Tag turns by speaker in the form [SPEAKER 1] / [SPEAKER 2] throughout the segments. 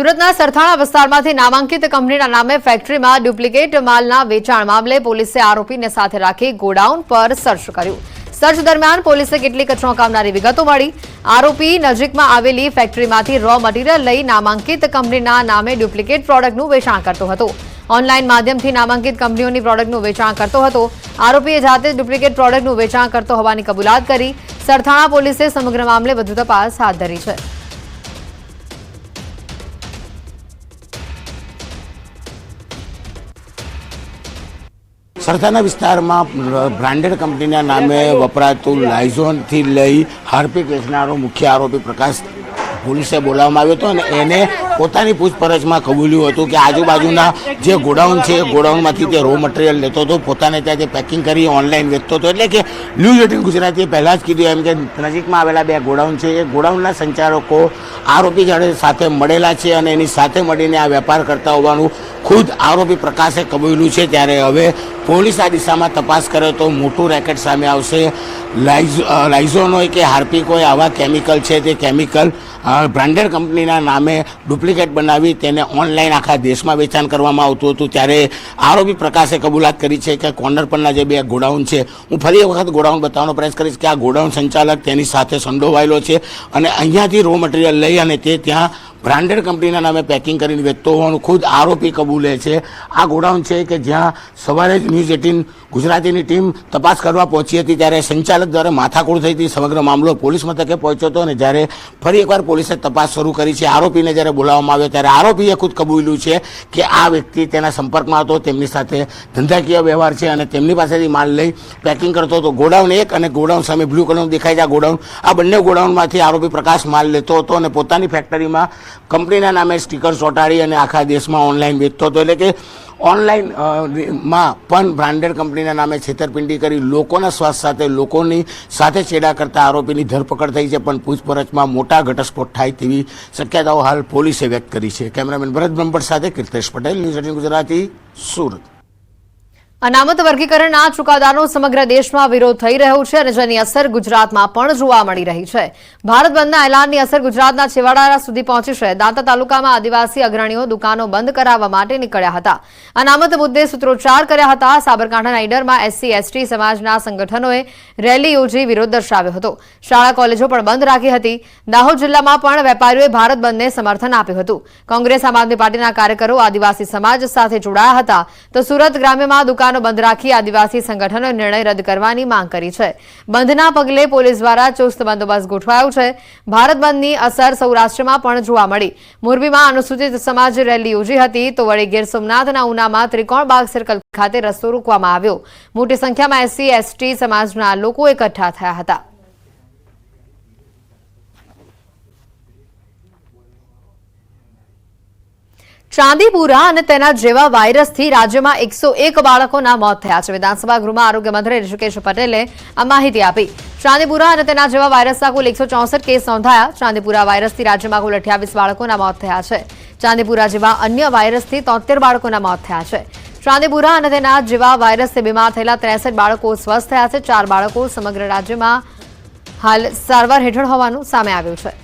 [SPEAKER 1] સુરતના સરથાણા વિસ્તારમાંથી નામાંકિત કંપનીના નામે ફેક્ટરીમાં ડુપ્લિકેટ માલના વેચાણ મામલે પોલીસે આરોપીને સાથે રાખી ગોડાઉન પર સર્ચ કર્યું. સર્ચ દરમિયાન પોલીસે કેટલીક ચોંકાવનારી વિગતો મળી. આરોપી નજીકમાં આવેલી ફેક્ટરીમાંથી રો મટીરીયલ લઈ નામાંકિત કંપનીના નામે ડુપ્લિકેટ પ્રોડક્ટનું વેચાણ કરતો હતો. ઓનલાઈન માધ્યમથી નામાંકિત કંપનીઓની પ્રોડક્ટનું વેચાણ કરતો હતો. આરોપીએ જાતે ડુપ્લિકેટ પ્રોડક્ટનું વેચાણ કરતો હોવાની કબૂલાત કરી સરથાણા પોલીસે સમગ્ર મામલે વધુ તપાસ હાથ ધરી છે.
[SPEAKER 2] સરથાના વિસ્તારમાં બ્રાન્ડેડ કંપનીના નામે વપરાતું લાઇઝોનથી લઈ હાર્પિક વેચનારો મુખ્ય આરોપી પ્રકાશ પોલીસે બોલાવવામાં આવ્યો હતો અને એને પોતાની પૂછપરછમાં કબૂલ્યું હતું કે આજુબાજુના જે ગોડાઉન છે, એ ગોડાઉનમાંથી તે રો મટીરિયલ લેતો હતો. પોતાને ત્યાં તે પેકિંગ કરી ઓનલાઈન વેચતો હતો. એટલે કે ન્યૂઝ એટીન ગુજરાતીએ પહેલાં જ કીધું એમ કે નજીકમાં આવેલા બે ગોડાઉન છે. એ ગોડાઉનના સંચાલકો આરોપી જાણે સાથે મળેલા છે અને એની સાથે મળીને આ વેપાર કરતા હોવાનું ખુદ આરોપી પ્રકાશે કબૂલ્યું છે. ત્યારે હવે પોલીસ આ દિશામાં તપાસ કરે તો મોટું રેકેટ સામે આવશે. લાઇઝ લાઇઝોન હોય કે હાર્પિક હોય આવા કેમિકલ છે. તે કેમિકલ બ્રાન્ડેડ કંપનીના નામે ડુપ્લિકેટ બનાવી તેને ઓનલાઈન આખા દેશમાં વેચાણ કરવામાં આવતું હતું. ત્યારે આરોપી પ્રકાશે કબૂલાત કરી છે કે કોર્નર પરના જે બે ગોડાઉન છે, હું ફરી વખત ગોડાઉન બતાવવાનો પ્રયાસ કરીશ કે આ ગોડાઉન સંચાલક તેની સાથે સંડોવાયેલો છે અને અહીંયાથી રો મટીરિયલ લઈ અને તે ત્યાં બ્રાન્ડેડ કંપનીના નામે પેકિંગ કરીને વેચતો હોવાનું ખુદ આરોપી કબૂલે છે. આ ગોડાઉન છે કે જ્યાં સવારે જ ન્યૂઝ એટીન ગુજરાતીની ટીમ તપાસ કરવા પહોંચી હતી ત્યારે સંચાલક દ્વારા માથાકૂળ થઈ હતી. સમગ્ર મામલો પોલીસ મથકે પહોંચ્યો હતો અને જ્યારે ફરી એકવાર પોલીસે તપાસ શરૂ કરી છે. આરોપીને જ્યારે બોલાવવામાં આવ્યો ત્યારે આરોપીએ ખુદ કબૂલ્યું છે કે આ વ્યક્તિ તેના સંપર્કમાં હતો, તેમની સાથે ધંધાકીય વ્યવહાર છે અને તેમની પાસેથી માલ લઈ પેકિંગ કરતો હતો. ગોડાઉન એક અને ગોડાઉન સામે બ્લુ કલરનું દેખાય છે. આ ગોડાઉન, આ બંને ગોડાઉનમાંથી આરોપી પ્રકાશ માલ લેતો હતો અને પોતાની ફેક્ટરીમાં કંપનીના નામે સ્ટીકર ચોંટાડી અને આખા દેશમાં ઓનલાઈન વેચતો હતો. એટલે કે ઓનલાઈનમાં પણ બ્રાન્ડેડ કંપનીના નામે છેતરપિંડી કરી, લોકોના સ્વાસ્થ્ય સાથે, લોકોની સાથે ચેડા કરતા આરોપીની ધરપકડ થઈ છે, પણ પૂછપરછમાં મોટા ઘટસ્ફોટ થાય તેવી શક્યતાઓ હાલ પોલીસે વ્યક્ત કરી છે. કેમેરામેન ભરત બ્રહ્મભટ્ટ સાથે કીર્તેશ પટેલ, ન્યૂઝ એટીન ગુજરાતી, સુરત.
[SPEAKER 1] અનામત વર્ગીકરણના ચુકાદાનો સમગ્ર દેશમાં વિરોધ થઈ રહ્યો છે અને જેની અસર ગુજરાતમાં પણ જોવા મળી રહી છે. ભારત બંધના એલાનની અસર ગુજરાતના છેવાડા સુધી પહોંચી છે. દાંતા તાલુકામાં આદિવાસી અગ્રણીઓ દુકાનો બંધ કરાવવા માટે નીકળ્યા હતા. અનામત મુદ્દે સૂત્રોચ્ચાર કર્યા હતા. સાબરકાંઠાના ઈડરમાં એસસી, એસટી સમાજના સંગઠનોએ રેલી યોજી વિરોધ દર્શાવ્યો હતો. શાળા, કોલેજો પણ બંધ રાખી હતી. દાહોદ જિલ્લામાં પણ વેપારીઓએ ભારત બંધને સમર્થન આપ્યું હતું. કોંગ્રેસ, આમ આદમી પાર્ટીના કાર્યકરો આદિવાસી સમાજ સાથે જોડાયા હતા. તો સુરત ગ્રામ્યમાં દુકાનો બંધ રાખી આદિવાસી સંગઠનોએ નિર્ણય રદ કરવાની માંગ કરી છે. બંધના પગલે પોલીસ દ્વારા ચુસ્ત બંદોબસ્ત ગોઠવાયો છે. ભારત બંધની અસર સૌરાષ્ટ્રમાં પણ જોવા મળી. મોરબીમાં અનુસૂચિત સમાજ રેલી યોજી હતી. તો વળી ગીર સોમનાથના ઉનામાં ત્રિકોણ બાગ સર્કલ ખાતે રસ્તો રોકવામાં આવ્યો. મોટી સંખ્યામાં એસસી, એસટી સમાજના લોકો એકઠા થયા હતા. ચાંદીપુરા અને તેના જેવા વાયરસથી રાજ્યમાં એકસો એક બાળકોના મોત થયા છે. વિધાનસભા ગૃહમાં આરોગ્ય મંત્રી ઋષિકેશ પટેલે આ માહિતી આપી. ચાંદીપુરા અને તેના જેવા વાયરસના કુલ એકસો ચોસઠ કેસ નોંધાયા. ચાંદીપુરા વાયરસથી રાજ્યમાં કુલ અઠ્યાવીસ બાળકોના મોત થયા છે. ચાંદીપુરા જેવા અન્ય વાયરસથી તોતેર બાળકોના મોત થયા છે. ચાંદીપુરા અને તેના જેવા વાયરસથી બીમાર થયેલા ત્રેસઠ બાળકો સ્વસ્થ થયા છે. ચાર બાળકો સમગ્ર રાજ્યમાં હાલ સારવાર હેઠળ હોવાનું સામે આવ્યું છે.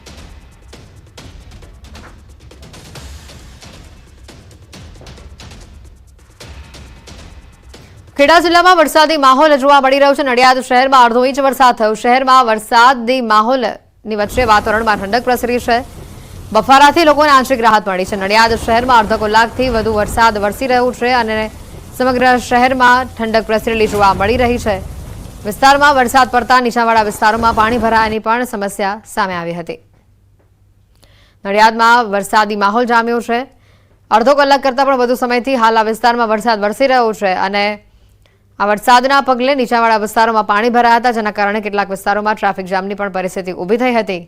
[SPEAKER 1] ખેડા જિલ્લામાં વરસાદી માહોલ જોવા મળી રહ્યો છે. નડિયાદ શહેરમાં અડધો ઇંચ વરસાદ થયો. શહેરમાં વરસાદી માહોલની વચ્ચે વાતાવરણમાં ઠંડક પ્રસરી છે. બફારાથી લોકોને આંશિક રાહત મળી છે. નડિયાદ શહેરમાં અડધો કલાકથી વધુ વરસાદ વરસી રહ્યો છે અને સમગ્ર શહેરમાં ઠંડક પ્રસરેલી જોવા મળી રહી છે. વિસ્તારમાં વરસાદ પડતા નીચાણવાળા વિસ્તારોમાં પાણી ભરાયાની પણ સમસ્યા સામે આવી હતી. નડિયાદમાં વરસાદી માહોલ જામ્યો છે. અડધો કલાક કરતાં પણ વધુ સમયથી હાલ આ વિસ્તારમાં વરસાદ વરસી રહ્યો છે અને આ વરસાદના પગલે નીચાણવાળા વિસ્તારોમાં પાણી ભરાયા હતા, જેના કારણે કેટલાક વિસ્તારોમાં ટ્રાફિક જામની પણ પરિસ્થિતિ ઊભી થઈ હતી.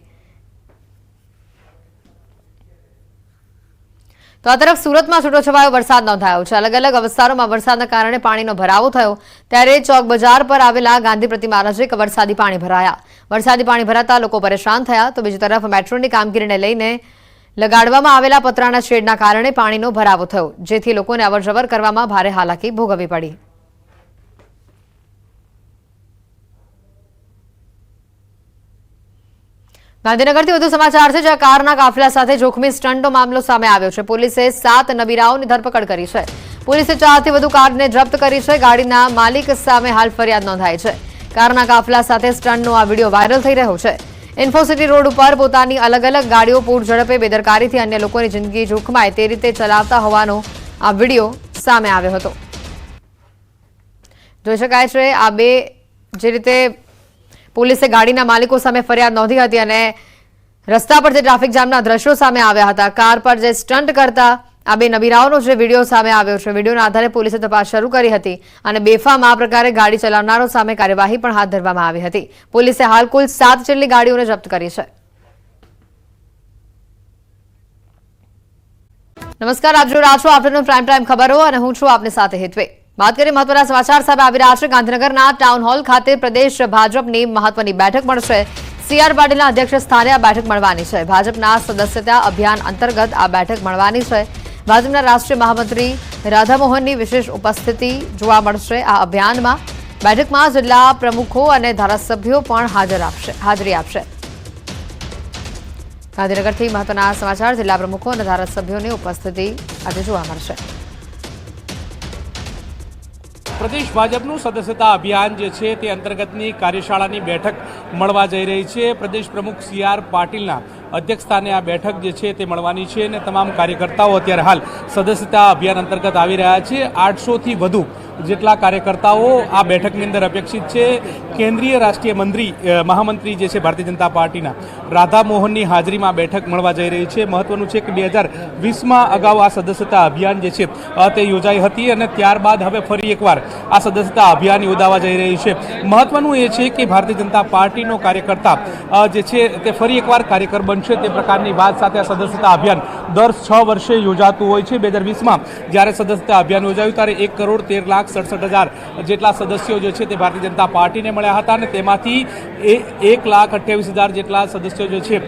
[SPEAKER 1] તો આ તરફ સુરતમાં છૂટોછવાયો વરસાદ નોંધાયો છે. અલગ અલગ વિસ્તારોમાં વરસાદના કારણે પાણીનો ભરાવો થયો. ત્યારે ચોક બજાર પર આવેલા ગાંધી પ્રતિમા નજીક વરસાદી પાણી ભરાયા. વરસાદી પાણી ભરાતા લોકો પરેશાન થયા. તો બીજી તરફ મેટ્રોની કામગીરીને લઈને લગાડવામાં આવેલા પતરાના શેડના કારણે પાણીનો ભરાવો થયો, જેથી લોકોને અવરજવર કરવામાં ભારે હાલાકી ભોગવવી પડી. ગાંધીનગરથી વધુ સમાચાર છે, જ્યાં કારના કાફલા સાથે જોખમી સ્ટન્ટનો મામલો સામે આવ્યો છે. પોલીસે સાત નબીરાઓની ધરપકડ કરી છે. પોલીસે ચારથી વધુ કારને જપ્ત કરી છે. ગાડીના માલિક સામે હાલ ફરિયાદ નોંધાઈ છે. કારના કાફલા સાથે સ્ટન્ટનો આ વીડિયો વાયરલ થઈ રહ્યો છે. ઇન્ફોસિટી રોડ ઉપર પોતાની અલગ અલગ ગાડીઓ પૂર ઝડપે બેદરકારીથી અન્ય લોકોની જિંદગી જોખમાય તે રીતે ચલાવતા હોવાનો આ વીડિયો સામે આવ્યો હતો. જોઈ શકાય છે, આ બે જે રીતે પોલીસે ગાડીના માલિકો સામે ફરિયાદ નોંધી હતી અને રસ્તા પર જે ટ્રાફિક જામના દ્રશ્યો સામે આવ્યા હતા. કાર પર જે સ્ટન્ટ કરતા આ બે નબીરાઓનો જે વીડિયો સામે આવ્યો છે, વિડીયોના આધારે પોલીસે તપાસ શરૂ કરી હતી અને બેફામ આ પ્રકારે ગાડી ચલાવનારો સામે કાર્યવાહી પણ હાથ ધરવામાં આવી હતી. પોલીસે હાલ કુલ સાત જેટલી ગાડીઓને જપ્ત કરી છે. નમસ્કાર, આપ જો રહ્યા છો આફ્ટરનૂન પ્રાઇમ ટાઈમ ખબરો અને હું છું આપની સાથે હેતવે. વાત કરીએ મહત્વના સમાચાર સામે આવી રહ્યા છે. ગાંધીનગરના ટાઉન હોલ ખાતે પ્રદેશ ભાજપની મહત્વની બેઠક મળશે. સીઆર પાટીલના અધ્યક્ષ સ્થાને આ બેઠક મળવાની છે. ભાજપના સદસ્યતા અભિયાન અંતર્ગત આ બેઠક મળવાની છે. ભાજપના રાષ્ટ્રીય મહામંત્રી રાધામોહનની વિશેષ ઉપસ્થિતિ જોવા મળશે. આ અભિયાનમાં બેઠકમાં જિલ્લા પ્રમુખો અને ધારાસભ્યો પણ હાજર આપશે, હાજરી આપશે. ગાંધીનગરથી મહત્વના સમાચાર, જિલ્લા પ્રમુખો અને ધારાસભ્યોની ઉપસ્થિતિ આજે જોવા મળશે.
[SPEAKER 3] પ્રદેશ ભાજપનું સદસ્યતા અભિયાન જે છે તે અંતર્ગતની કાર્યશાળાની બેઠક મળવા જઈ રહી છે. પ્રદેશ પ્રમુખ સી આર પાટીલના અધ્યક્ષસ્થાને આ બેઠક જે છે તે મળવાની છે અને તમામ કાર્યકર્તાઓ અત્યારે હાલ સદસ્યતા અભિયાન અંતર્ગત આવી રહ્યા છે. આઠસોથી વધુ જેટલા કાર્યકર્તાઓ આ બેઠકની અંદર અપેક્ષિત છે. કેન્દ્રીય રાષ્ટ્રીય મંત્રી મહામંત્રી જે છે ભારતીય જનતા પાર્ટીના, રાધા મોહનની હાજરીમાં બેઠક મળવા જઈ રહી છે. મહત્વનું છે કે બે હજાર વીસમાં અગાઉ આ સદસ્યતા અભિયાન જે છે તે યોજાઈ હતી અને ત્યારબાદ હવે ફરી એકવાર આ સદસ્યતા અભિયાન યોજાવા જઈ રહ્યું છે. મહત્વનું એ છે કે ભારતીય જનતા પાર્ટીનો કાર્યકર્તા જે છે, તે ફરી એકવાર કાર્યકર બનશે. તે પ્રકારની વાત સાથે આ સદસ્યતા અભિયાન દર છ વર્ષે યોજાતું હોય છે. બે હજાર વીસમાં જ્યારે સદસ્યતા અભિયાન યોજાયું, ત્યારે એક કરોડ તેર લાખ સડસઠ હજાર જેટલા સદસ્યો જે છે તે ભારતીય જનતા પાર્ટીને મળ્યા હતા અને તેમાંથી એક લાખ અઠ્યાવીસ હજાર જેટલા સદસ્યો જે છે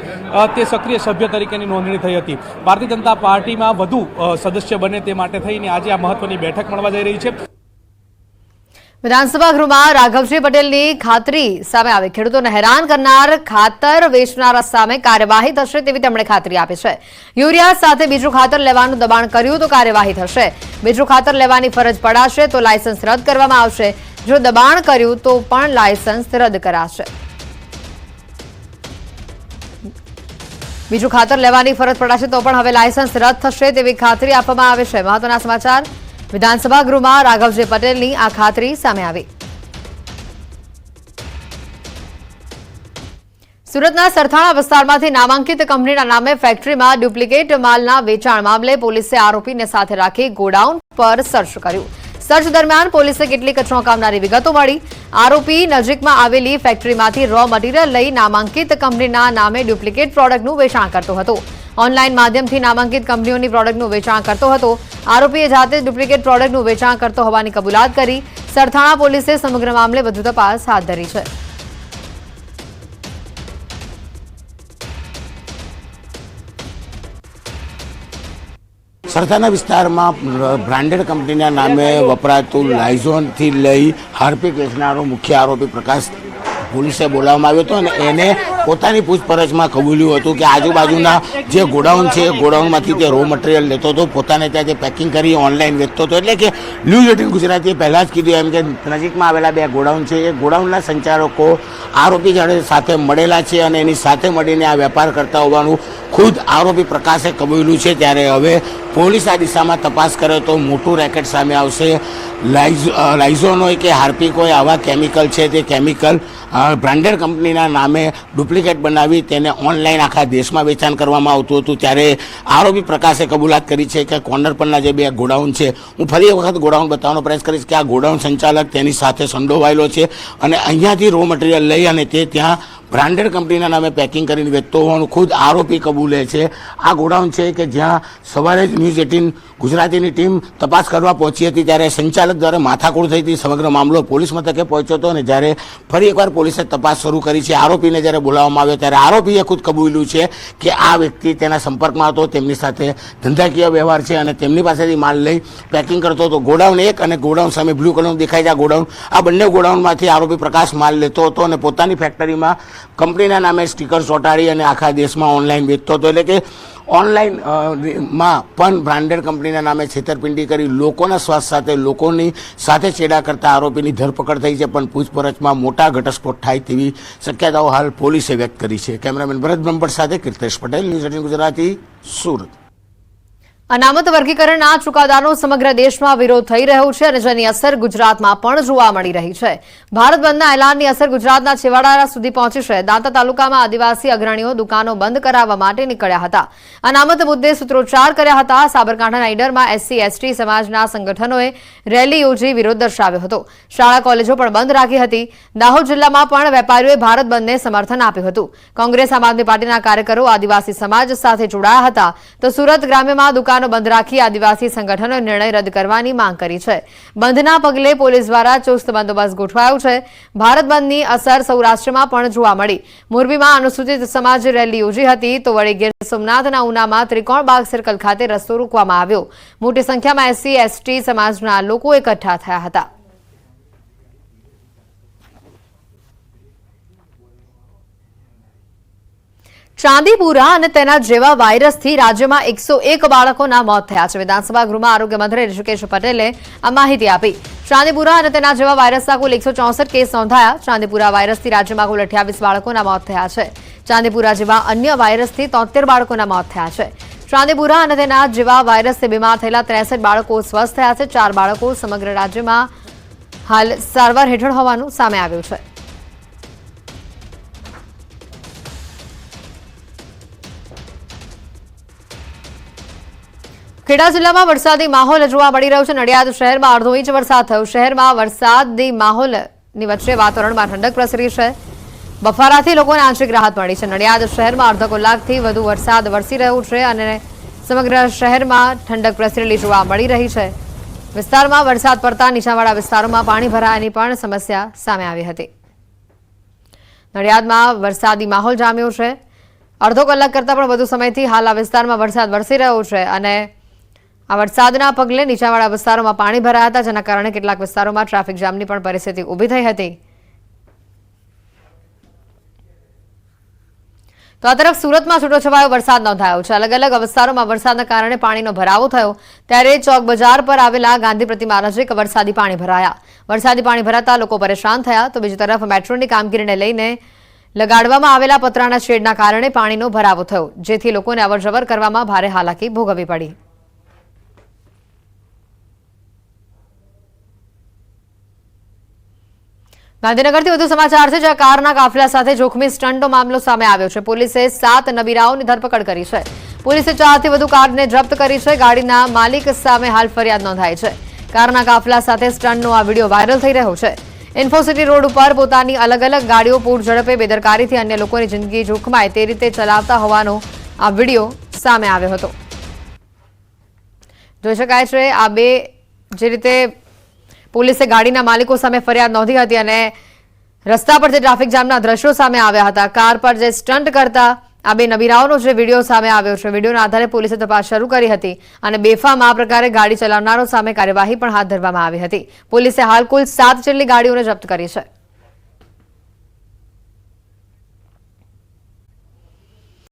[SPEAKER 3] તે સક્રિય સભ્ય તરીકેની નોંધણી થઈ હતી. ભારતીય જનતા પાર્ટીમાં વધુ સદસ્ય બને તે માટે થઈને આજે આ મહત્વની બેઠક મળવા જઈ રહી છે.
[SPEAKER 1] વિધાનસભા ગૃહમાં રાઘવજી પટેલની ખાતરી સામે આવી. ખેડૂતોને હેરાન કરનાર ખાતર વેચનારા સામે કાર્યવાહી થશે તેવી તેમણે ખાતરી આપી છે. યુરિયા સાથે બીજું ખાતર લેવાનું દબાણ કર્યું તો કાર્યવાહી થશે. બીજું ખાતર લેવાની ફરજ પડાશે તો લાયસન્સ રદ કરવામાં આવશે. જો દબાણ કર્યું તો પણ લાયસન્સ રદ કરાશે. બીજું ખાતર લેવાની ફરજ પડાશે તો પણ હવે લાયસન્સ રદ થશે તેવી ખાતરી આપવામાં આવે છે. મહત્વના સમાચાર, વિધાનસભા ગૃહમાં રાઘવજી પટેલની આ ખાતરી સામે આવી. સુરતના સરથાણા વિસ્તારમાંથી નામાંકિત કંપનીના નામે ફેક્ટરીમાં ડુપ્લિકેટ માલના વેચાણ મામલે પોલીસે આરોપીને સાથે રાખી ગોડાઉન પર સર્ચ કર્યું. સર્ચ દરમિયાન પોલીસે કેટલીક ચોંકાવનારી વિગતો મળી. આરોપી નજીકમાં આવેલી ફેક્ટરીમાંથી રો મટીરીયલ લઈ નામાંકિત કંપનીના નામે ડુપ્લિકેટ પ્રોડક્ટનું વેચાણ કરતો હતો. ઓનલાઈન માધ્યમથી નામાંકિત કંપનીઓની પ્રોડક્ટનું વેચાણ કરતો હતો. આરોપીએ જાતે ડુપ્લિકેટ પ્રોડક્ટનું વેચાણ કરતો હોવાની કબૂલાત કરી સરથાણા પોલીસે સમગ્ર મામલે વધુ તપાસ હાથ ધરી છે.
[SPEAKER 2] સરથાના વિસ્તારમાં બ્રાન્ડેડ કંપનીના નામે વપરાતું લાઇઝોનથી લઈ હાર્પિક વેચનારો મુખ્ય આરોપી પ્રકાશ પોલીસે બોલાવવામાં આવ્યો હતો અને એને પોતાની પૂછપરછમાં કબૂલ્યું હતું કે આજુબાજુના જે ગોડાઉન છે, એ ગોડાઉનમાંથી તે રો મટીરિયલ લેતો હતો, પોતાને ત્યાં જે પેકિંગ કરી ઓનલાઈન વેચતો હતો. એટલે કે ન્યૂઝ એટીન ગુજરાતીએ પહેલાં જ કીધું એમ કે નજીકમાં આવેલા બે ગોડાઉન છે, એ ગોડાઉનના સંચાલકો આરોપી જાણે સાથે મળેલા છે અને એની સાથે મળીને આ વેપાર કરતા હોવાનું ખુદ આરોપી પ્રકાશે કબૂલ્યું છે. ત્યારે હવે પોલીસ આ દિશામાં તપાસ કરે તો મોટું રેકેટ સામે આવશે. લાઇઝ લાઇઝોન હોય કે હાર્પિક હોય આવા કેમિકલ છે, તે કેમિકલ બ્રાન્ડેડ કંપનીના નામે ડુપ્લિકેટ બનાવી તેને ઓનલાઈન આખા દેશમાં વેચાણ કરવામાં આવતું હતું. ત્યારે આરોપી પ્રકાશે કબૂલાત કરી છે કે કોર્નર પરના જે બે ગોડાઉન છે, હું ફરી વખત ગોડાઉન બતાવવાનો પ્રયાસ કરીશ કે આ ગોડાઉન સંચાલક તેની સાથે સંડોવાયેલો છે અને અહીંયાથી રો મટીરિયલ લઈ અને તે ત્યાં બ્રાન્ડેડ કંપનીના નામે પેકિંગ કરીને વેચતો હોવાનું ખુદ આરોપી કબૂલે છે. આ ગોડાઉન છે કે જ્યાં સવારે જ ન્યૂઝ એટીન ગુજરાતીની ટીમ તપાસ કરવા પહોંચી હતી ત્યારે સંચાલક દ્વારા માથાકૂળ થઈ હતી. સમગ્ર મામલો પોલીસ મથકે પહોંચ્યો હતો અને જ્યારે ફરી એકવાર પોલીસે તપાસ શરૂ કરી છે, આરોપીને જ્યારે બોલાવવામાં આવ્યો ત્યારે આરોપીએ ખુદ કબૂલ્યું છે કે આ વ્યક્તિ તેના સંપર્કમાં હતો, તેમની સાથે ધંધાકીય વ્યવહાર છે અને તેમની પાસેથી માલ લઈ પેકિંગ કરતો હતો. ગોડાઉન એક અને ગોડાઉન સામે બ્લુ કલરનું દેખાય છે. આ ગોડાઉન, આ બંને ગોડાઉનમાંથી આરોપી પ્રકાશ માલ લેતો હતો અને પોતાની ફેક્ટરીમાં કંપનીના નામે સ્ટીકર ચોંટાડી અને આખા દેશમાં ઓનલાઈન વેચતો હતો. એટલે કે ઓનલાઈનમાં પણ બ્રાન્ડેડ કંપનીના નામે છેતરપિંડી કરી લોકોના સ્વાસ્થ્ય સાથે, લોકોની સાથે ચેડા કરતા આરોપીની ધરપકડ થઈ છે. પણ પૂછપરછમાં મોટા ઘટસ્ફોટ થાય તેવી શક્યતાઓ હાલ પોલીસે વ્યક્ત કરી છે. કેમેરામેન ભરત બ્રહ્મભટ્ટ સાથે કીર્તેશ પટેલ, ન્યૂઝ ગુજરાતી, સુરત.
[SPEAKER 1] અનામત વર્ગીકરણના ચુકાદાનો સમગ્ર દેશમાં વિરોધ થઈ રહ્યો છે અને જેની અસર ગુજરાતમાં પણ જોવા મળી રહી છે. ભારત બંધના એલાનની અસર ગુજરાતના છેવાડા સુધી પહોંચી છે. દાંતા તાલુકામાં આદિવાસી અગ્રણીઓ દુકાનો બંધ કરાવવા માટે નીકળ્યા હતા. અનામત મુદ્દે સૂત્રોચ્ચાર કર્યા હતા. સાબરકાંઠાના ઈડરમાં એસસી, એસટી સમાજના સંગઠનોએ રેલી યોજી વિરોધ દર્શાવ્યો હતો. શાળા, કોલેજો પણ બંધ રાખી હતી. દાહોદ જિલ્લામાં પણ વેપારીઓએ ભારત બંધને સમર્થન આપ્યું હતું. કોંગ્રેસ, આમ આદમી પાર્ટીના કાર્યકરો આદિવાસી સમાજ સાથે જોડાયા હતા. તો સુરત ગ્રામ્યમાં દુકાનો બંધ રાખી આદિવાસી સંગઠનો નિર્ણય રદ કરવાની માંગ કરી છે. બંધના પગલે પોલીસ દ્વારા ચુસ્ત બંદોબસ્ત ગોઠવાયો છે. ભારત બંધની અસર સૌરાષ્ટ્રમાં પણ જોવા મળી. મોરબીમાં અનુસૂચિત સમાજ રેલી યોજી હતી. તો વળી ગીર સોમનાથના ઉનામાં ત્રિકોણ બાગ સર્કલ ખાતે રસ્તો રોકવામાં આવ્યો. મોટી સંખ્યામાં એસસી, એસટી સમાજના લોકો એકઠા થયા હતા. ચાંદીપુરા અને તેના જેવા વાયરસથી રાજ્યમાં એકસો એક બાળકોના મોત થયા છે. વિધાનસભા ગૃહમાં આરોગ્ય મંત્રી ઋષિકેશ પટેલે આ માહિતી આપી. ચાંદીપુરા અને તેના જેવા વાયરસના કુલ એકસો કેસ નોંધાયા. ચાંદીપુરા વાયરસથી રાજ્યમાં કુલ અઠ્યાવીસ બાળકોના મોત થયા છે. ચાંદીપુરા જેવા અન્ય વાયરસથી તોતેર બાળકોના મોત થયા છે. ચાંદીપુરા અને તેના જેવા વાયરસથી બીમાર થયેલા ત્રેસઠ બાળકો સ્વસ્થ થયા છે. ચાર બાળકો સમગ્ર રાજ્યમાં હાલ સારવાર હેઠળ હોવાનું સામે આવ્યું છે. ખેડા જિલ્લામાં વરસાદી માહોલ જોવા મળી રહ્યો છે. નડિયાદ શહેરમાં અડધો ઇંચ વરસાદ થયો. શહેરમાં વરસાદી માહોલની વચ્ચે વાતાવરણમાં ઠંડક પ્રસરી છે. બફારાથી લોકોને આંશિક રાહત મળી છે. નડિયાદ શહેરમાં અડધો કલાકથી વધુ વરસાદ વરસી રહ્યો છે અને સમગ્ર શહેરમાં ઠંડક પ્રસરેલી જોવા મળી રહી છે. વિસ્તારમાં વરસાદ પડતા નીચાણવાળા વિસ્તારોમાં પાણી ભરાયાની પણ સમસ્યા સામે આવી હતી. નડિયાદમાં વરસાદી માહોલ જામ્યો છે. અડધો કલાક કરતાં પણ વધુ સમયથી હાલ આ વિસ્તારમાં વરસાદ વરસી રહ્યો છે અને આ વરસાદના પગલે નીચાણવાળા વિસ્તારોમાં પાણી ભરાયા હતા, જેના કારણે કેટલાક વિસ્તારોમાં ટ્રાફિક જામની પણ પરિસ્થિતિ ઊભી થઈ હતી. તો આ તરફ સુરતમાં છૂટોછવાયો વરસાદ નોંધાયો છે. અલગ અલગ વિસ્તારોમાં વરસાદના કારણે પાણીનો ભરાવો થયો. ત્યારે ચોક બજાર પર આવેલા ગાંધી પ્રતિમા નજીક વરસાદી પાણી ભરાયા. વરસાદી પાણી ભરાતા લોકો પરેશાન થયા. તો બીજી તરફ મેટ્રોની કામગીરીને લઈને લગાડવામાં આવેલા પતરાના શેડના કારણે પાણીનો ભરાવો થયો, જેથી લોકોને અવરજવર કરવામાં ભારે હાલાકી ભોગવવી પડી. ગાંધીનગરથી વધુ સમાચાર છે, જ્યાં કારના કાફલા સાથે જોખમી સ્ટન્ટનો મામલો સામે આવ્યો છે. પોલીસે સાત નબીરાઓની ધરપકડ કરી છે. પોલીસે ચારથી વધુ કારને જપ્ત કરી છે. ગાડીના માલિક સામે હાલ ફરિયાદ નોંધાઈ છે. કારના કાફલા સાથે સ્ટન્ટનો આ વીડિયો વાયરલ થઈ રહ્યો છે. ઇન્ફોસિટી રોડ ઉપર પોતાની અલગ અલગ ગાડીઓ પૂર ઝડપે બેદરકારીથી અન્ય લોકોની જિંદગી જોખમાય તે રીતે ચલાવતા હોવાનો આ વીડિયો સામે આવ્યો હતો. જોઈ શકાય છે, આ બે જે રીતે પોલીસે ગાડીના માલિકો સામે ફરિયાદ નોંધી હતી અને રસ્તા પર જે ટ્રાફિક જામના દ્રશ્યો સામે આવ્યા હતા. કાર પર જે સ્ટન્ટ કરતા આ બે નબીરાઓનો જે વીડિયો સામે આવ્યો છે, વિડીયોના આધારે પોલીસે તપાસ શરૂ કરી હતી અને બેફામ આ પ્રકારે ગાડી ચલાવનારો સામે કાર્યવાહી પણ હાથ ધરવામાં આવી હતી. પોલીસે હાલ કુલ સાત જેટલી ગાડીઓને જપ્ત કરી છે.